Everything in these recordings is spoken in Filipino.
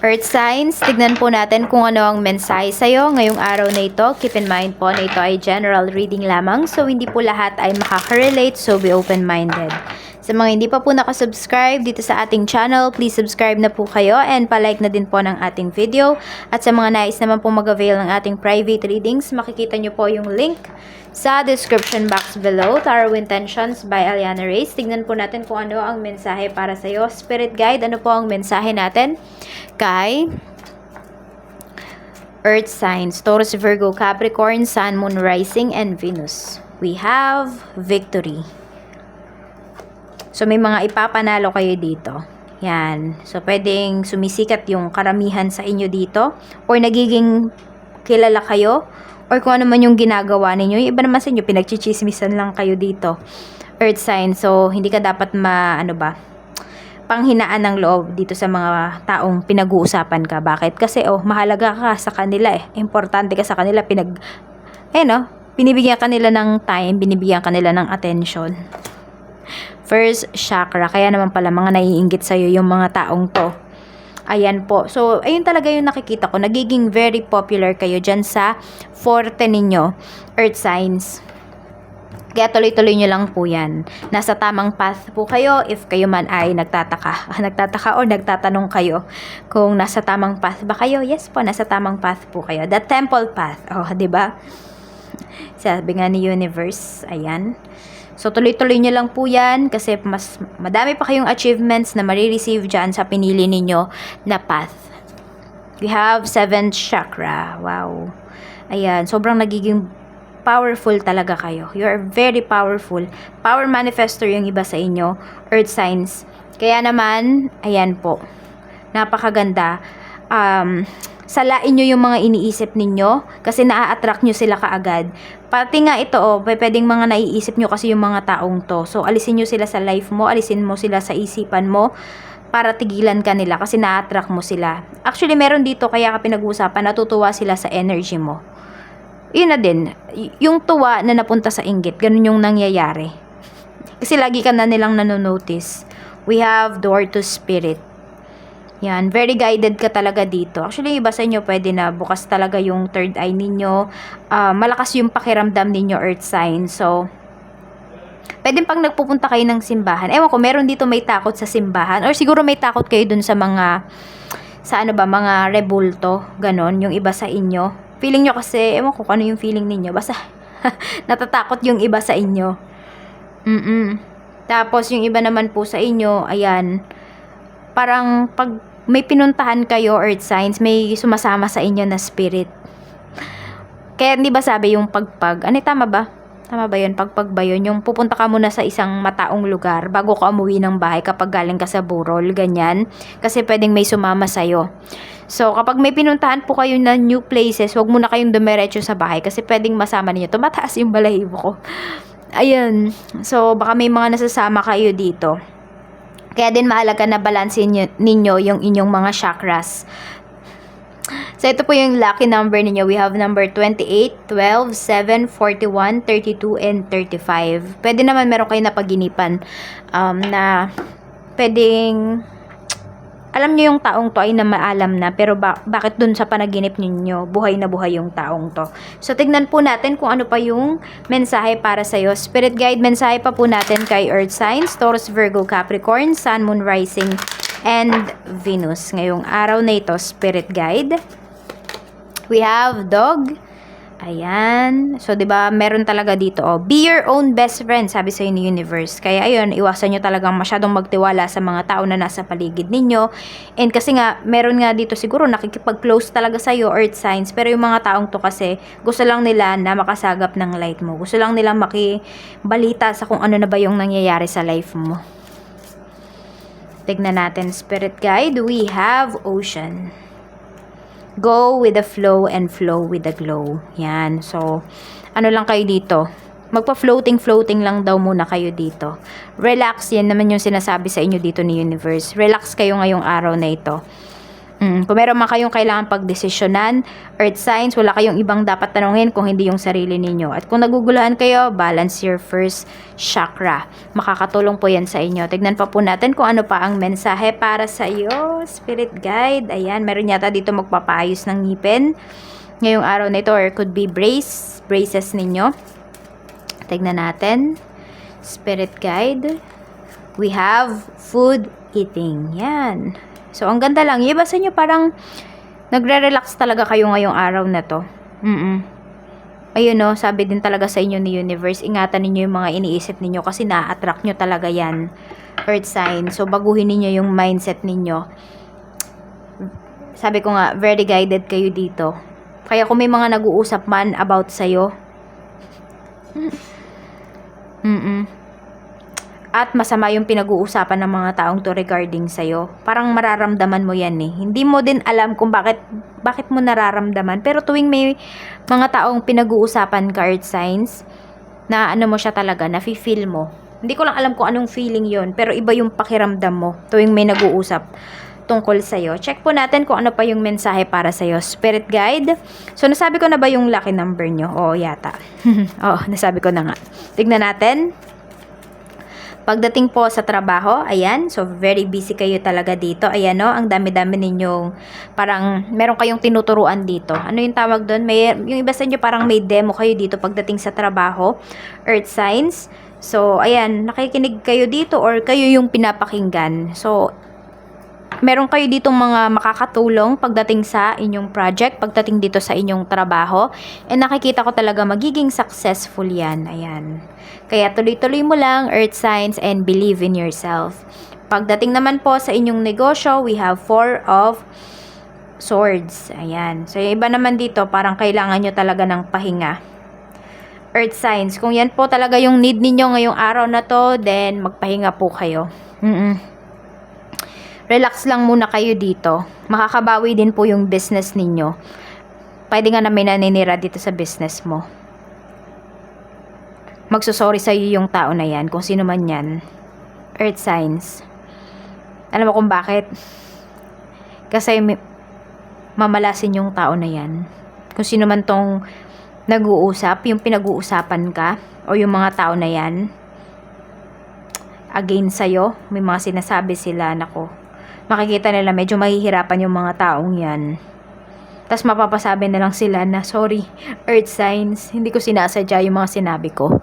Earth signs, tignan po natin kung ano ang mensahe sa'yo ngayong araw na ito. Keep in mind po na ito ay general reading lamang, so hindi po lahat ay makaka-relate, so be open-minded. Sa mga hindi pa po nakasubscribe dito sa ating channel, please subscribe na po kayo and palike na din po ng ating video. At sa mga nais naman po mag-avail ng ating private readings, makikita nyo po yung link sa description box below. Tarot Intentions by Aliana Reyes. Tignan po natin kung ano ang mensahe para sa'yo. Spirit Guide, ano po ang mensahe natin kay Earth signs, Taurus, Virgo, Capricorn, Sun, Moon, Rising, and Venus. We have victory. So, may mga ipapanalo kayo dito. Yan. So, pwedeng sumisikat yung karamihan sa inyo dito. Or nagiging kilala kayo. Or kung ano man yung ginagawa ninyo. Yung iba naman sa inyo, pinagchichismisan lang kayo dito. Earth sign. So, hindi ka dapat ma, ano ba, panghinaan ng loob dito sa mga taong pinag-uusapan ka. Bakit? Kasi, oh, mahalaga ka sa kanila eh. Importante ka sa kanila. Pinag, eh no, binibigyan ka nila ng time, binibigyan ka nila ng attention. First chakra. Kaya naman pala mga naiinggit sa'yo yung mga taong to. Ayan po. So, ayun talaga yung nakikita ko. Nagiging very popular kayo dyan sa forte ninyo. Earth signs. Kaya tuloy-tuloy nyo lang po yan. Nasa tamang path po kayo if kayo man ay nagtataka. nagtataka o nagtatanong kayo kung nasa tamang path ba kayo. Yes po, nasa tamang path po kayo. The temple path. Oh, di ba? Sabi nga ni universe. Ayan. So, tuloy-tuloy nyo lang po yan kasi mas madami pa kayong achievements na marireceive dyan sa pinili ninyo na path. We have seventh chakra. Wow. Ayan. Sobrang nagiging powerful talaga kayo. You are very powerful. Power manifestor yung iba sa inyo. Earth signs. Kaya naman, ayan po. Napakaganda. Um, salain nyo yung mga iniisip ninyo kasi naa-attract nyo sila kaagad. Pati nga ito, oh, pwedeng mga naiisip nyo kasi yung mga taong to. So, alisin nyo sila sa life mo, alisin mo sila sa isipan mo para tigilan ka nila kasi na-attract mo sila. Actually, meron dito kaya ka pinag-uusapan, natutuwa sila sa energy mo. Yun na din, yung tuwa na napunta sa inggit, ganun yung nangyayari. Kasi lagi ka na nilang nanonotice. We have door to spirit. Yan, very guided ka talaga dito. Actually, iba sa inyo pwede na bukas talaga yung third eye ninyo. Ah, malakas yung pakiramdam ninyo, earth sign. So, pwede pang nagpupunta kayo ng simbahan. Ewan ko, meron dito may takot sa simbahan. Or siguro may takot kayo dun sa mga, sa ano ba, mga rebulto. Ganon, yung iba sa inyo. Feeling nyo kasi, ewan ko kung ano yung feeling ninyo. Basta, natatakot yung iba sa inyo. Mm-mm. Tapos, yung iba naman po sa inyo, ayan, parang pag may pinuntahan kayo, earth signs, may sumasama sa inyo na spirit. Kaya di ba sabi yung pagpag, ano tama ba? Tama ba yun? Pagpag ba yun? Yung pupunta ka muna sa isang mataong lugar bago ka umuwi ng bahay kapag galing ka sa burol, ganyan. Kasi pwedeng may sumama sa'yo. So, kapag may pinuntahan po kayo na new places, wag muna kayong dumiretso sa bahay kasi pwedeng masama ninyo. Tumataas yung balahibo ko. Ayun. So, baka may mga nasasama kayo dito. Kaya din mahalaga na balansin nyo- ninyo yung inyong mga chakras. So, ito po yung lucky number ninyo. We have number 28, 12, 7, 41, 32, and 35. Pwede naman meron kayo napaginipan um, na pwedeng alam nyo yung taong to ay na maalam na pero ba- bakit dun sa panaginip ninyo buhay na buhay yung taong to. So tignan po natin kung ano pa yung mensahe para sa iyo. Spirit guide mensahe pa po natin kay Earth signs, Taurus, Virgo, Capricorn, Sun, Moon, Rising, and Venus. Ngayong araw na ito, Spirit guide. We have dog. Ayan. So, di ba meron talaga dito, oh, be your own best friend, sabi sa ni universe. Kaya, ayun, iwasan nyo talagang masyadong magtiwala sa mga tao na nasa paligid ninyo. And kasi nga, meron nga dito siguro nakikipag-close talaga sa'yo, earth signs. Pero yung mga taong to kasi, gusto lang nila na makasagap ng light mo. Gusto lang nila makibalita sa kung ano na ba yung nangyayari sa life mo. Tignan natin, spirit guide. We have ocean. Go with the flow and flow with the glow. Yan. So, ano lang kayo dito? Magpa-floating-floating lang daw muna kayo dito. Relax. Yan naman yung sinasabi sa inyo dito ni Universe. Relax kayo ngayong araw na ito. Mm, kung meron man kayong kailangan pagdesisyonan, earth signs, wala kayong ibang dapat tanungin kung hindi yung sarili ninyo. At kung naguguluhan kayo, balance your first chakra. Makakatulong po yan sa inyo. Tignan pa po natin kung ano pa ang mensahe para sa iyo, spirit guide. Ayan, meron yata dito magpapayos ng ngipin ngayong araw na ito or could be brace, braces ninyo. Tignan natin. Spirit guide. We have food eating. Yan. So, ang ganda lang. Iba sa inyo parang nagre-relax talaga kayo ngayong araw na to. Mm Ayun no, sabi din talaga sa inyo ni Universe, ingatan ninyo yung mga iniisip ninyo kasi na-attract nyo talaga yan. Earth sign. So, baguhin ninyo yung mindset ninyo. Sabi ko nga, very guided kayo dito. Kaya kung may mga nag-uusap man about sa'yo, mm at masama yung pinag-uusapan ng mga taong to regarding sa'yo. Parang mararamdaman mo yan eh. Hindi mo din alam kung bakit, bakit mo nararamdaman. Pero tuwing may mga taong pinag-uusapan card signs, na ano mo siya talaga, na feel mo. Hindi ko lang alam kung anong feeling yon pero iba yung pakiramdam mo tuwing may nag-uusap tungkol sa'yo. Check po natin kung ano pa yung mensahe para sa'yo. Spirit guide. So, nasabi ko na ba yung lucky number nyo? Oo, yata. Oo, nasabi ko na nga. Tignan natin. Pagdating po sa trabaho, ayan, so very busy kayo talaga dito. Ayan no, ang dami-dami ninyong parang meron kayong tinuturuan dito. Ano yung tawag doon? May yung iba sa inyo parang may demo kayo dito pagdating sa trabaho, earth signs. So, ayan, nakikinig kayo dito or kayo yung pinapakinggan. So, meron kayo ditong mga makakatulong pagdating sa inyong project, pagdating dito sa inyong trabaho. And nakikita ko talaga magiging successful yan. Ayan. Kaya tuloy-tuloy mo lang, earth signs, and believe in yourself. Pagdating naman po sa inyong negosyo, we have four of swords. Ayan. So, yung iba naman dito, parang kailangan nyo talaga ng pahinga. Earth signs. Kung yan po talaga yung need ninyo ngayong araw na to, then magpahinga po kayo. Mm-mm relax lang muna kayo dito. Makakabawi din po yung business ninyo. Pwede nga na may naninira dito sa business mo. Magsusorry sa iyo yung tao na yan, kung sino man yan. Earth signs. Alam mo kung bakit? Kasi mamalasin yung tao na yan. Kung sino man tong nag-uusap, yung pinag-uusapan ka, o yung mga tao na yan, against sa'yo, may mga sinasabi sila, nako, makikita nila medyo mahihirapan yung mga taong yan. Tapos mapapasabi na lang sila na, sorry, earth signs, hindi ko sinasadya yung mga sinabi ko.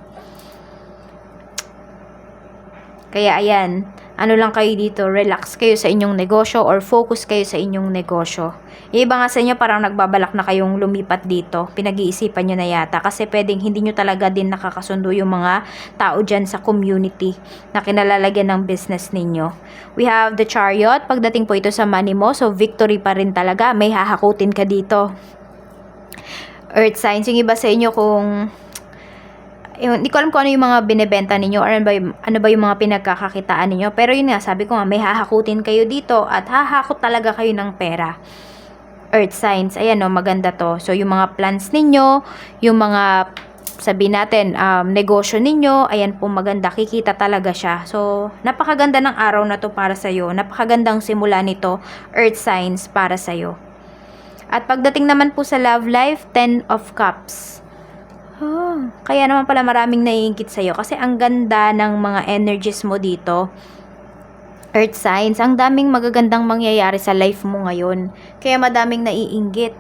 Kaya ayan, ano lang kayo dito, relax kayo sa inyong negosyo or focus kayo sa inyong negosyo. Yung iba nga sa inyo parang nagbabalak na kayong lumipat dito. Pinag-iisipan nyo na yata kasi pwedeng hindi nyo talaga din nakakasundo yung mga tao dyan sa community na kinalalagyan ng business ninyo. We have the chariot. Pagdating po ito sa money mo, so victory pa rin talaga. May hahakutin ka dito. Earth signs, yung iba sa inyo kung yun, hindi ko alam kung ano yung mga binebenta ninyo or ano ba, yung, ano ba yung mga pinagkakakitaan ninyo. Pero yun nga, sabi ko nga, may hahakutin kayo dito at hahakot talaga kayo ng pera. Earth signs, ayan no, maganda to. So, yung mga plans ninyo, yung mga sabi natin, um, negosyo ninyo, ayan po maganda, kikita talaga siya. So, napakaganda ng araw na to para sa'yo. Napakagandang simula nito, Earth signs para sa'yo. At pagdating naman po sa love life, 10 of cups. Oh, kaya naman pala maraming naiingit sa'yo kasi ang ganda ng mga energies mo dito. Earth signs, ang daming magagandang mangyayari sa life mo ngayon. Kaya madaming naiinggit.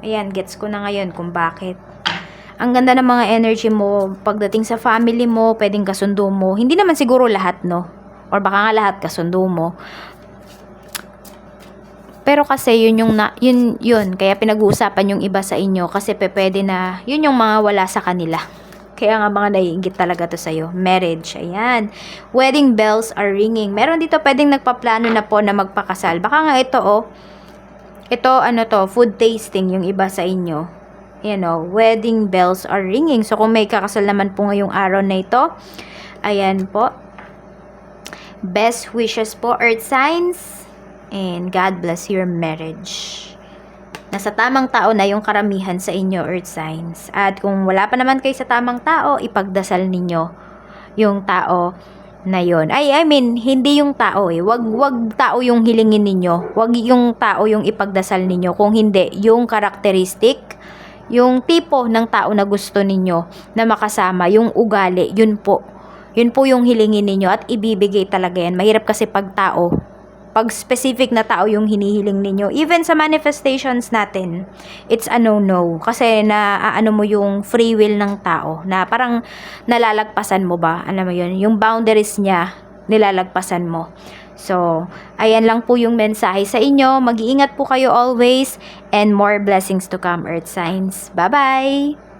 Ayan, gets ko na ngayon kung bakit. Ang ganda ng mga energy mo, pagdating sa family mo, pwedeng kasundo mo. Hindi naman siguro lahat, no? Or baka nga lahat kasundo mo. Pero kasi yun yung na, yun yun kaya pinag-uusapan yung iba sa inyo kasi pe, pwede na yun yung mga wala sa kanila. Kaya nga mga naiingit talaga to sa'yo. Marriage, ayan. Wedding bells are ringing. Meron dito pwedeng nagpaplano na po na magpakasal. Baka nga ito oh. Ito ano to, food tasting yung iba sa inyo. Ayan oh, wedding bells are ringing. So kung may kakasal naman po ngayong araw na ito, ayan po. Best wishes po, earth signs. And God bless your marriage. Nasa tamang tao na yung karamihan sa inyo, earth signs. At kung wala pa naman kayo sa tamang tao, ipagdasal ninyo yung tao na yon. Ay, I mean, hindi yung tao eh. Wag, wag tao yung hilingin ninyo. Wag yung tao yung ipagdasal ninyo. Kung hindi, yung karakteristik, yung tipo ng tao na gusto ninyo na makasama, yung ugali, yun po. Yun po yung hilingin ninyo at ibibigay talaga yan. Mahirap kasi pag tao, pag specific na tao yung hinihiling ninyo, even sa manifestations natin, it's a no-no. Kasi na ano mo yung free will ng tao na parang nalalagpasan mo ba? Alam mo yun, yung boundaries niya, nilalagpasan mo. So, ayan lang po yung mensahe sa inyo. Mag-iingat po kayo always and more blessings to come, Earth Signs. Bye-bye!